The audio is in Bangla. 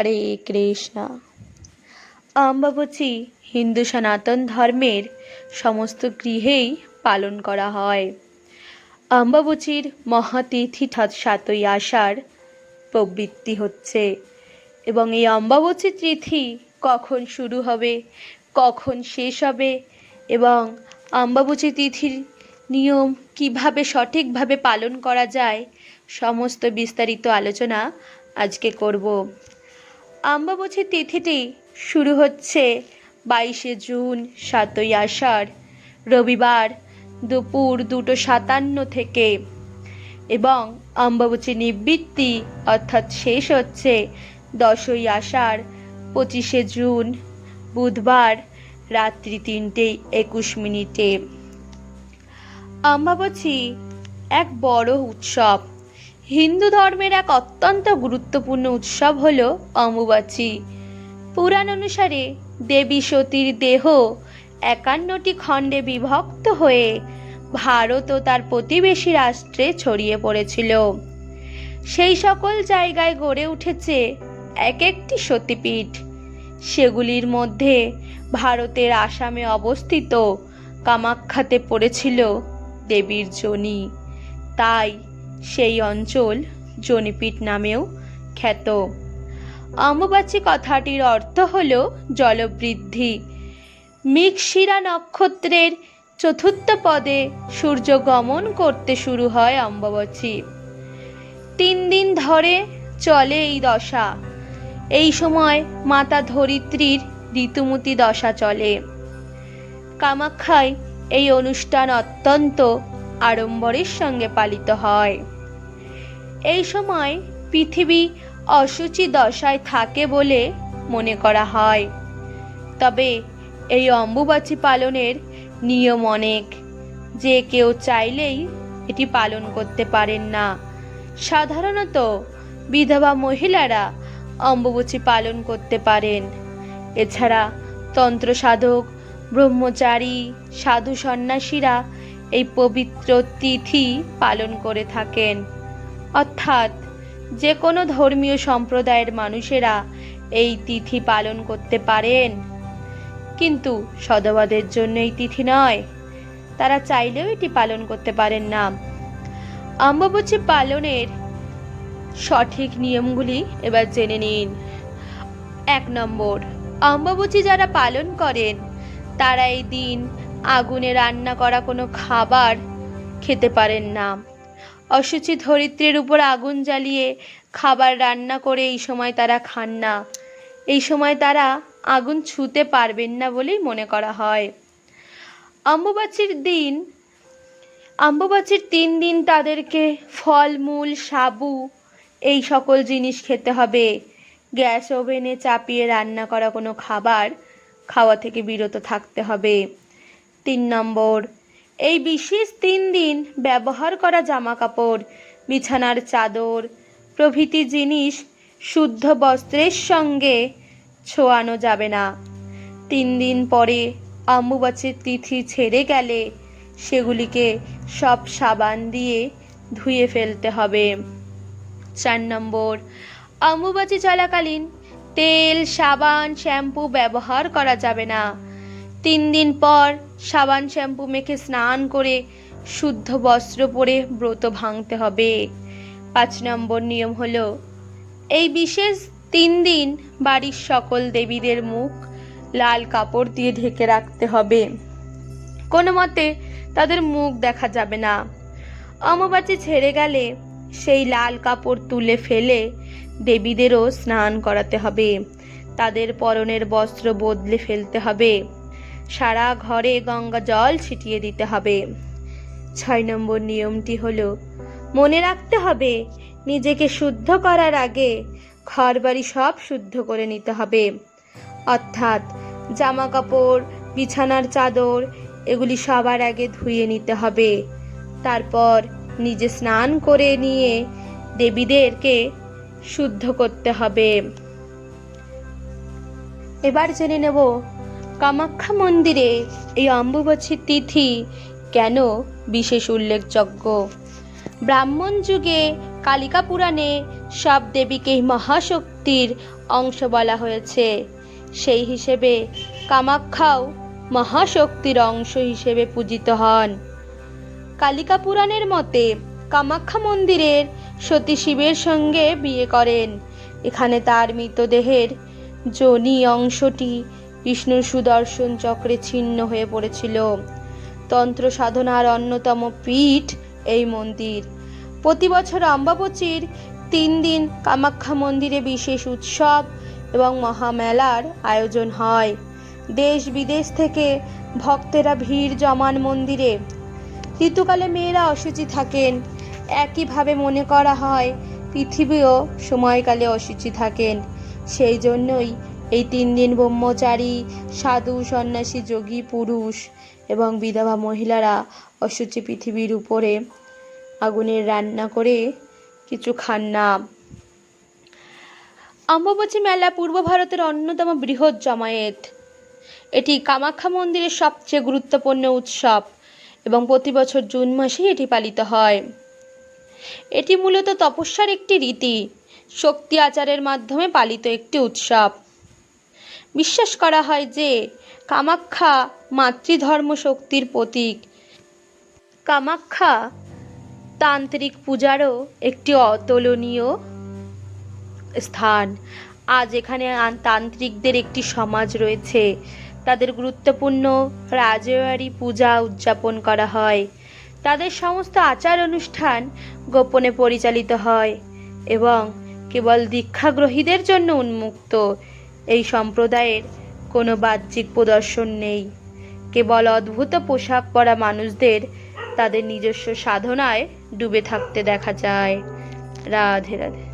হরে কৃষ্ণ। অম্বাবচী হিন্দু সনাতন ধর্মের সমস্ত গৃহেই পালন করা হয়। অম্বাবচীর মহাতিথি সাতই আসার প্রবৃত্তি হচ্ছে এবং এই অম্বাবচী তিথি কখন শুরু হবে, কখন শেষ হবে এবং অম্বাবচী তিথির নিয়ম কীভাবে সঠিকভাবে পালন করা যায়, সমস্ত বিস্তারিত আলোচনা আজকে করব। অম্বাবচী তিথিটি শুরু হচ্ছে বাইশে জুন, সাতই আষাঢ়, রবিবার দুপুর দুটো সাতান্ন থেকে। এবং অম্বাবচী নিবৃত্তি অর্থাৎ শেষ হচ্ছে দশই আষাঢ়, পঁচিশে জুন, বুধবার রাত্রি তিনটে একুশ মিনিটে। অম্বাবচী এক বড় উৎসব। হিন্দু ধর্মের এক অত্যন্ত গুরুত্বপূর্ণ উৎসব হল অম্বুবাচী। পুরাণ অনুসারে দেবী সতীর দেহ একান্নটি খণ্ডে বিভক্ত হয়ে ভারত ও তার প্রতিবেশী রাষ্ট্রে ছড়িয়ে পড়েছিল। সেই সকল জায়গায় গড়ে উঠেছে এক একটি সতীপীঠ। সেগুলির মধ্যে ভারতের আসামে অবস্থিত কামাখ্যাতে পড়েছিল দেবীর জনি। তাই সেই অঞ্চল জনিপীঠ নামেও খ্যাত। অম্বুবাচী কথাটির অর্থ হল জলবৃদ্ধি। মৃগশিরা নক্ষত্রের চতুর্থ পদে সূর্য গমন করতে শুরু হয় অম্বুবাচী। তিন দিন ধরে চলে এই দশা। এই সময় মাতা ধরিত্রীর ঋতুমতি দশা চলে। কামাখ্যায় এই অনুষ্ঠান অত্যন্ত আড়ম্বরের সঙ্গে পালিত হয়। এই সময় পৃথিবী অসুচি দশায় থাকে বলে মনে করা হয়। তবে এই অম্বুবাচী পালনের নিয়ম অনেক। যে কেউ চাইলেই এটি পালন করতে পারেন না। সাধারণত বিধবা মহিলারা অম্বুবাচী পালন করতে পারেন। এছাড়া তন্ত্র সাধক ব্রহ্মচারী, সাধু সন্ন্যাসীরা এই পবিত্র তিথি পালন করে থাকেন। অর্থাৎ যে কোনো ধর্মীয় সম্প্রদায়ের মানুষেরা এই তিথি পালন করতে পারেন। কিন্তু সদবাদের জন্য এই তিথি নয়। তারা চাইলেও এটি পালন করতে পারেন না। অম্বুবাচী পালনের সঠিক নিয়মগুলি এবার জেনে নিন। এক নম্বর, অম্বুবাচী যারা পালন করেন, তারা এই দিন আগুনে রান্না করা কোনো খাবার খেতে পারেন না। অসুচি ধরিত্রের উপর আগুন জ্বালিয়ে খাবার রান্না করে এই সময় তারা খান না। এই সময় তারা আগুন ছুঁতে পারবেন না বলেই মনে করা হয়। অম্বুবাচীর দিন অম্বুবাচীর তিন দিন তাদেরকে ফলমূল সাবু এই সকল জিনিস খেতে হবে। গ্যাস ওভেনে চাপিয়ে রান্না করা কোনো খাবার খাওয়া থেকে বিরত থাকতে হবে। তিন নম্বর। এই বিশেষ তিন দিন ব্যবহার করা জামা কাপড় বিছানার চাদর, প্রভৃতি জিনিস শুদ্ধ বস্ত্রের সঙ্গে ছোঁয়ানো যাবে না। তিন দিন পরে অম্বুবাচীর তিথি ছেড়ে গেলে সেগুলিকে সব সাবান দিয়ে ধুয়ে ফেলতে হবে। চার নম্বর। অম্বুবাচী চলাকালীন তেল, সাবান, শ্যাম্পু ব্যবহার করা যাবে না। তিন দিন পর সাবান শ্যাম্পু মেখে স্নান করে শুদ্ধ বস্ত্র পরে ব্রত ভাঙতে হবে। পাঁচ নম্বর নিয়ম হলো, এই বিশেষ তিন দিন বাড়ির সকল দেবীদের মুখ লাল কাপড় দিয়ে ঢেকে রাখতে হবে। কোনো মতে তাদের মুখ দেখা যাবে না। অমাবাচী ছেড়ে গেলে সেই লাল কাপড় তুলে ফেলে দেবীদেরও স্নান করাতে হবে। তাদের পরনের বস্ত্র বদলে ফেলতে হবে। সারা ঘরে গঙ্গা জল ছিটিয়ে দিতে হবে। ছয় নম্বর নিয়মটি হলো, মনে রাখতে হবে, নিজেকে শুদ্ধ করার আগে ঘর বাড়ি সব শুদ্ধ করে নিতে হবে। অর্থাৎ জামা কাপড় বিছানার চাদর, এগুলি সবার আগে ধুয়ে নিতে হবে। তারপর নিজে স্নান করে নিয়ে দেবীদেরকে শুদ্ধ করতে হবে। এবার জেনে নেব কামাখ্যা মন্দিরে এই অম্বুবাচী তিথি কেন বিশেষ উল্লেখযোগ্য? ব্রাহ্মণ যুগে কালিকা পুরাণে সব দেবীকে মহাশক্তির অংশ বলা হয়েছে। সেই হিসেবে কামাখ্যাও মহাশক্তির অংশ হিসেবে পূজিত হন। কালিকা পুরাণের মতে কামাখ্যা মন্দিরের সতী শিবের সঙ্গে বিয়ে করেন। এখানে তার মৃতদেহের যোনি অংশটি বিষ্ণুর সুদর্শন চক্রে ছিন্ন হয়ে পড়েছিল। তন্ত্র সাধনার অন্যতম পীঠ এই মন্দির। প্রতি বছর অম্বাবচীর তিন দিন কামাখ্যা মন্দিরে বিশেষ উৎসব এবং মহামেলার আয়োজন হয়। দেশ বিদেশ থেকে ভক্তেরা ভিড় জমান মন্দিরে। ঋতুকালে মেয়েরা অসুচি থাকেন। একইভাবে মনে করা হয়, পৃথিবীও সময়কালে অসুচি থাকেন। সেই জন্যই এই তিন দিন ব্রহ্মচারী, সাধু, সন্ন্যাসী, যোগী, পুরুষ এবং বিধবা মহিলারা অসুচি পৃথিবীর উপরে আগুনের রান্না করে কিছু খান না। অম্বুবাচী মেলা পূর্ব ভারতের অন্যতম বৃহৎ জমায়েত। এটি কামাখ্যা মন্দিরের সবচেয়ে গুরুত্বপূর্ণ উৎসব এবং প্রতি বছর জুন মাসেই এটি পালিত হয়। এটি মূলত তপস্যার একটি রীতি, শক্তি আচারের মাধ্যমে পালিত একটি উৎসব। বিশ্বাস করা হয় যে কামাখ্যা মাতৃধর্ম শক্তির প্রতীক। কামাখ্যা তান্ত্রিক পূজারও একটি অতুলনীয় স্থান। আজ এখানে তান্ত্রিকদের একটি সমাজ রয়েছে। তাদের গুরুত্বপূর্ণ রাজবাড়ি পূজা উদযাপন করা হয়। তাদের সমস্ত আচার অনুষ্ঠান গোপনে পরিচালিত হয় এবং কেবল দীক্ষাগ্রহীদের জন্য উন্মুক্ত। এই সম্প্রদায়ের কোনো বাহ্যিক প্রদর্শন নেই। কেবল অদ্ভুত পোশাক পরা মানুষদের তাদের নিজস্ব সাধনায় ডুবে থাকতে দেখা যায়। রাধে রাধে।